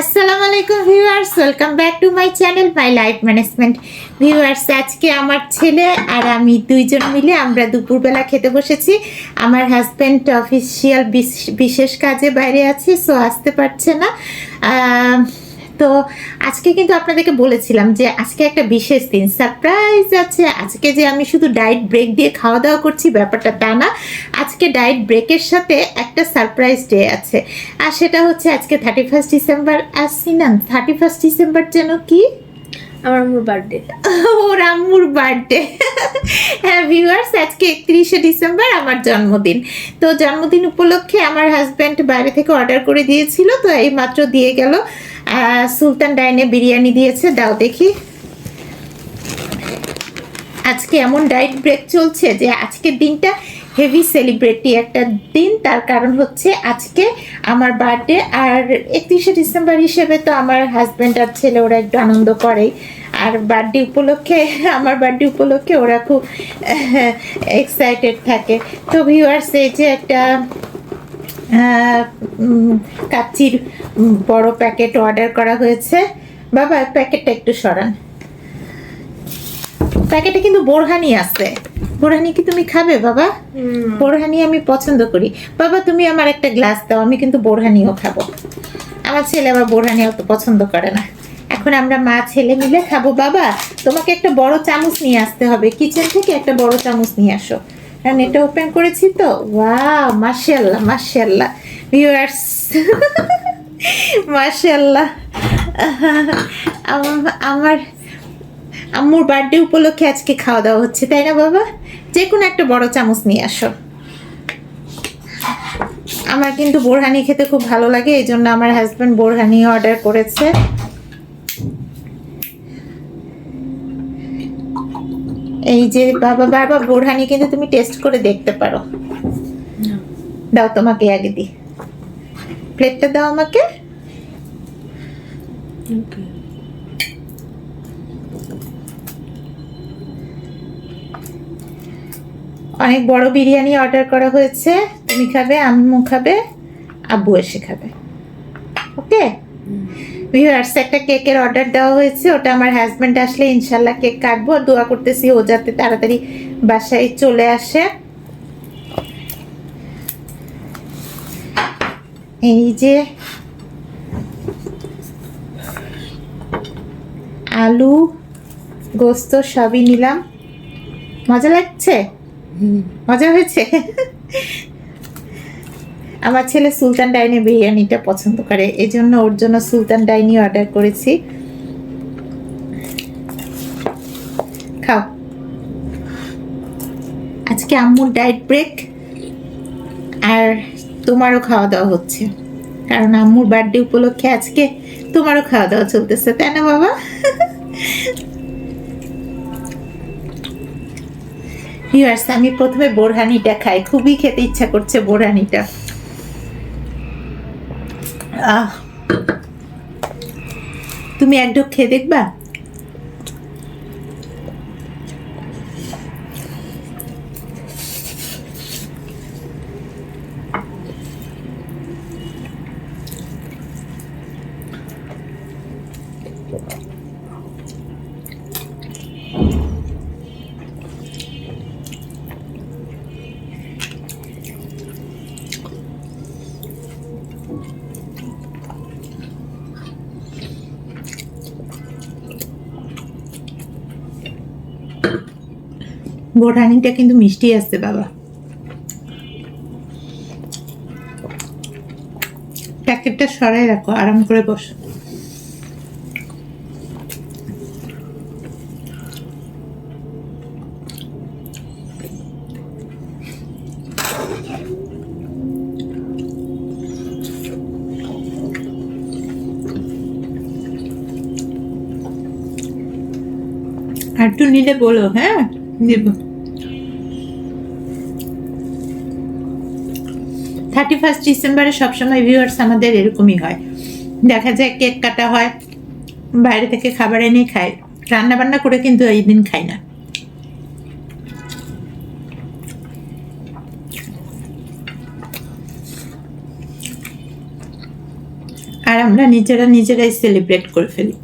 আসসালামু আলাইকুম viewers, welcome back to my channel, my life management. Viewers, আজকে আমার ছেলে আর আমি দুইজন মিলে আমরা দুপুরবেলা খেতে বসেছি। আমার হাজব্যান্ড অফিসিয়াল বিশেষ কাজে বাইরে আছে সো আসতে পারছে না। তো আজকে কিন্তু আপনাদেরকে বলেছিলাম যে আজকে একটা বিশেষ দিন। সারপ্রাইজ আছে। আজকে যে আমি শুধু ডায়েট ব্রেক দিয়ে খাওয়া দাওয়া করছি ব্যাপারটা তা না। আজকে ডায়েট ব্রেকের সাথে একটা সারপ্রাইজ ডে আছে। আর সেটা হচ্ছে আজকে থার্টি ফার্স্ট ডিসেম্বর আর না থার্টি ফার্স্ট ডিসেম্বর যেন কি? আমার আম্মুর বার্থডে ওর আম্মুর বার্থডে হ্যাঁ ভিউয়ার্স আজকে একত্রিশে ডিসেম্বর আমার জন্মদিন। তো জন্মদিন উপলক্ষে আমার হাজব্যান্ড বাইরে থেকে অর্ডার করে দিয়েছিল তো এই মাত্র দিয়ে গেল। সুলতান ডাইনে বিরিয়ানি দিয়েছে, দাও দেখি। আজকে এমন ডায়েট ব্রেক চলছে যে আজকের দিনটা হেভি সেলিব্রেটি একটা দিন, তার কারণ হচ্ছে আজকে আমার বার্থডে আর একত্রিশে ডিসেম্বর হিসেবে তো আমার হাজব্যান্ড আর ছেলে ওরা একটু আনন্দ করেই আর বার্থডে উপলক্ষে, আমার বার্থডে উপলক্ষে ওরা খুব এক্সাইটেড থাকে। তো ভিউয়ার্স এই যে একটা উম, বড় প্যাকেট অর্ডার করা হয়েছে। বাবা প্যাকেটটা একটু সরান। প্যাকেটে কিন্তু বোরহানি আছে। বোরহানি কি তুমি খাবে বাবা? বোরহানি আমি পছন্দ করি। বাবা তুমি আমার একটা গ্লাস দাও আমি কিন্তু বোরহানিও খাব। আমার ছেলে আবার বোরহানি অত পছন্দ করে না। এখন আমরা মা ছেলে মিলে খাব। বাবা তোমাকে একটা বড় চামচ নিয়ে আসতে হবে। কিচেন থেকে একটা বড় চামচ নিয়ে আসো। কারণ এটা ওপেন করেছি তো। ওয়াও মাশাল্লাহ মাশাল্লাহ ভিউয়ার্স মাশাল্লাহ আম- আমার আম্মুর বার্থডে উপলক্ষে আজকে খাওয়া দাওয়া হচ্ছে, তাই না বাবা? যে কোনো একটা বড় চামচ নিয়ে আসো। আমার কিন্তু বোরহানি খেতে খুব ভালো লাগে, এই জন্য আমার হাজব্যান্ড বোরহানি অর্ডার করেছে। এই যে বাবা বারবার বোরহানি কিন্তু তুমি টেস্ট করে দেখতে পারো। দাও তোমাকে আগে দিই প্লেটটা দাও আমাকে। অনেক বড় বিরিয়ানি অর্ডার করা হয়েছে। তুমি খাবে আম্মু খাবে আব্বু এসে খাবে। ওকে ভিউয়ার্স একটা কেকের অর্ডার দেওয়া হয়েছে ওটা আমার হাজব্যান্ড আসলে ইনশাল্লাহ কেক কাটবো আর দোয়া করতেছি ও যাতে তাড়াতাড়ি বাসায় চলে আসে। এই যে আলু গোস্ত সবই নিলাম। মজা লাগছে? মজা হয়েছে? আমার ছেলে সুলতান ডাইনি বিরিয়ানিটা পছন্দ করে এই জন্য ওর জন্য সুলতান ডাইনি অর্ডার করেছি। খাও। আজকে আম্মুর ডায়েট ব্রেক আর তোমারও খাওয়া দাওয়া হচ্ছে। কারণ আম্মুর বার্থডে উপলক্ষে আজকে তোমারও খাওয়া দাওয়া চলতেছে, তাই না বাবা? আমি প্রথমে বোরহানিটা খাই, খুবই খেতে ইচ্ছা করছে বোরহানিটা। আহ। তুমি এক ঢোক খেয়ে দেখবা? বোরহানিটা কিন্তু মিষ্টি আসছে বাবা। প্যাকেটটা সরাই রাখো, আরাম করে বসো। আর একটু নিলে বলো হ্যাঁ? দেবো থার্টি ফার্স্ট ডিসেম্বরে সবসময় ভিউয়ার্স আমাদের এরকমই হয়। দেখা যায় কেক কাটা হয়, বাইরে থেকে খাবার এনে খাই রান্না বান্না করে কিন্তু এই দিন খাই না। আর আমরা নিজেরা নিজেরাই সেলিব্রেট করে ফেলি।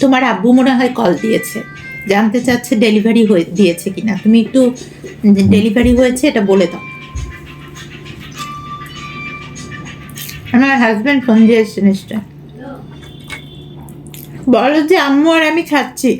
তোমার আব্বু মনে হয় কল দিয়েছে। জানতে চাচ্ছে ডেলিভারি হয়ে, দিয়েছে কিনা। তুমি একটু ডেলিভারি হয়েছে, এটা বলে দাও। আমার হাজব্যান্ড ফোন দিয়েছে নিশ্চয়। বলো যে আম্মু আর আমি খাচ্ছি।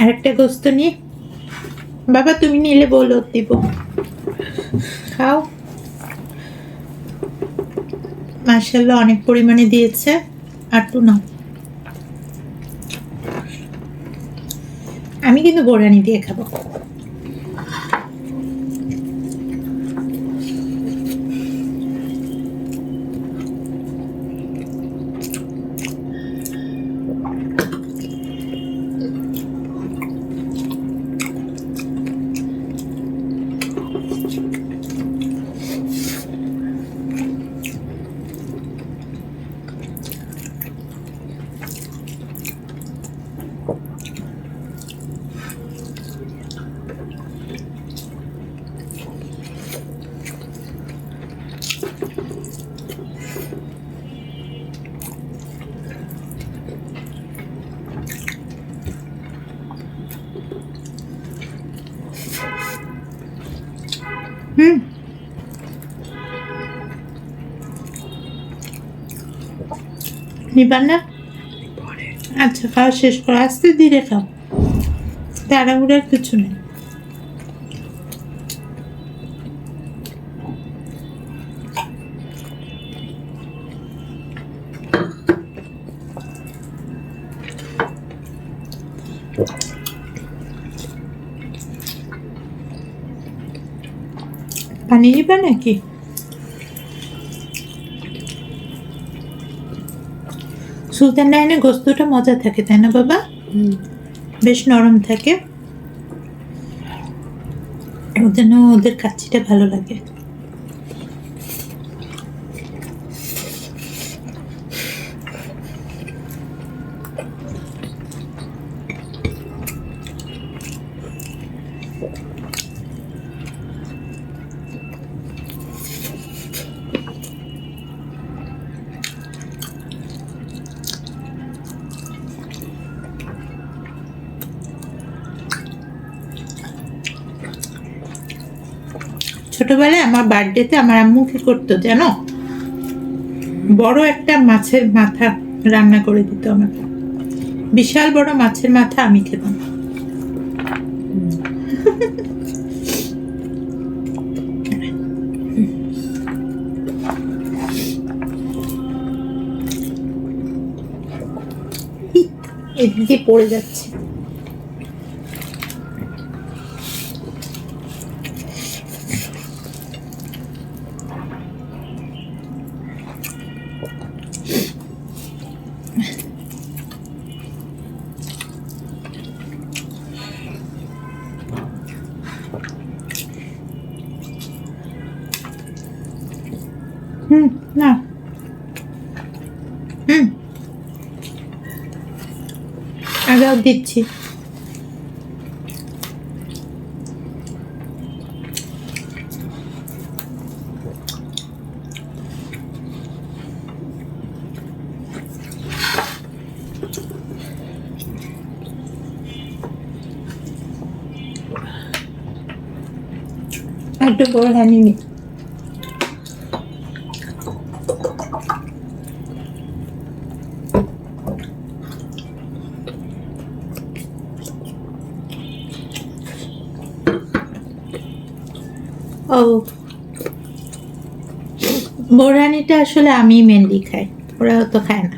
আরেকটা গোস্ত নিয়ে? বাবা, তুমি নিলে বলো, দিব। খাও। মার্শাল্লাহ অনেক পরিমাণে দিয়েছে। আর টু নাও আমি কিন্তু বোরানি দিয়ে খাব। হুম নিবার না আচ্ছা খাওয়া শেষ করো আস্তে ধীরে খাও তাড়াহুড়ার কিছু নেই পানি নিবা নাকি? সুলতান ডাইনে গোস্তটা মজা থাকে তাই না বাবা? বেশ নরম থাকে। ওদের ওদের কাচ্ছিটা ভালো লাগে। ছোটবেলায় আমার বার্থডেতে আমার আম্মু কি করতো জানো? বড় একটা মাছের মাথা রান্না করে দিত আমাকে। বিশাল বড় মাছের মাথা আমি খেতাম। এদিকে পড়ে যাচ্ছে হুম না হুম। আগেও দিচ্ছি। একটু বড় হানি ও বোরহানিটা আসলে আমি মেনলি খাই ওরা তো খায় না।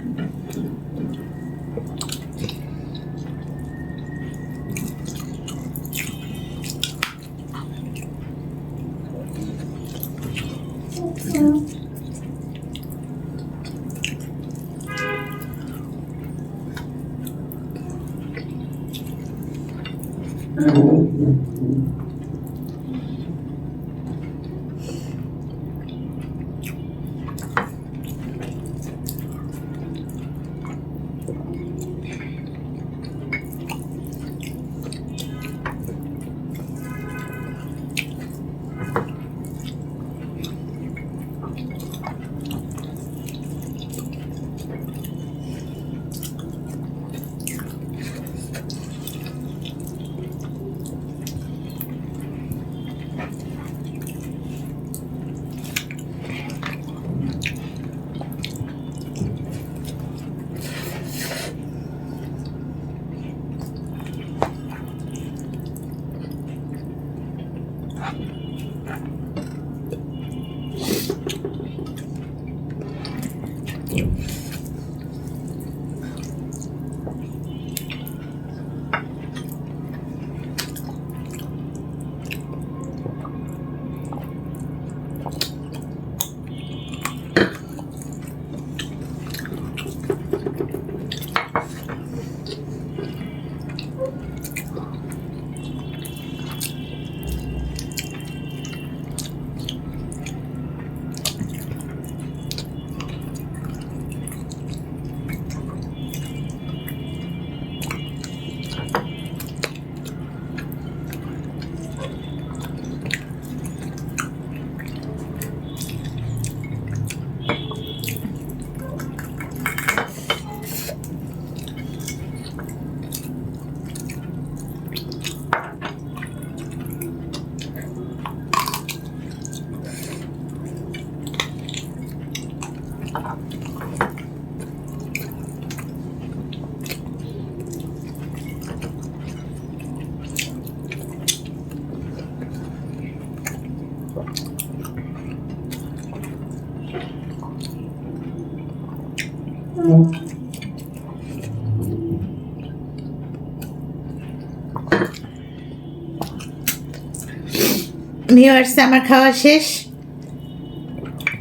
ভিউয়ার্স আমার খাওয়া শেষ?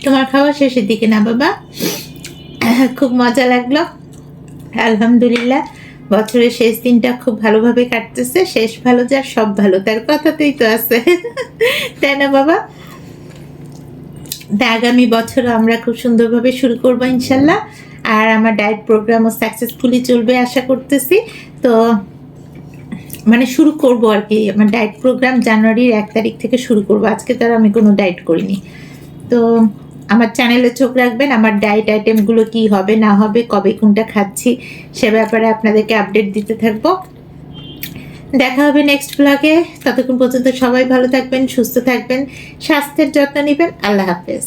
তোমার খাওয়া শেষের দিকে না, বাবা? খুব মজা লাগল। আলহামদুলিল্লাহ, বছরের শেষ দিনটা খুব ভালোভাবে কাটতেছে। শেষ ভালো যার, সব ভালো। তার কথাতেই তো আছে। তাই না, বাবা? তা আগামী বছর আমরা খুব সুন্দরভাবে শুরু করব, ইনশাল্লাহ। আর আমার ডায়েট প্রোগ্রামও সাকসেসফুলি চলবে, আশা করতেছি। তো মানে শুরু করব আর কি। আমার ডায়েট প্রোগ্রাম জানুয়ারির এক তারিখ থেকে শুরু করব। আজকে তো আর আমি কোনো ডায়েট করিনি। তো আমার চ্যানেলে চোখ রাখবেন, আমার ডায়েট আইটেমগুলো কি হবে, না হবে, কবে কোনটা খাচ্ছি, সে ব্যাপারে আপনাদেরকে আপডেট দিতে থাকব। দেখা হবে নেক্সট ব্লগে ততক্ষণ পর্যন্ত সবাই ভালো থাকবেন, সুস্থ থাকবেন, স্বাস্থ্যের যত্ন নেবেন। আল্লাহ হাফেজ।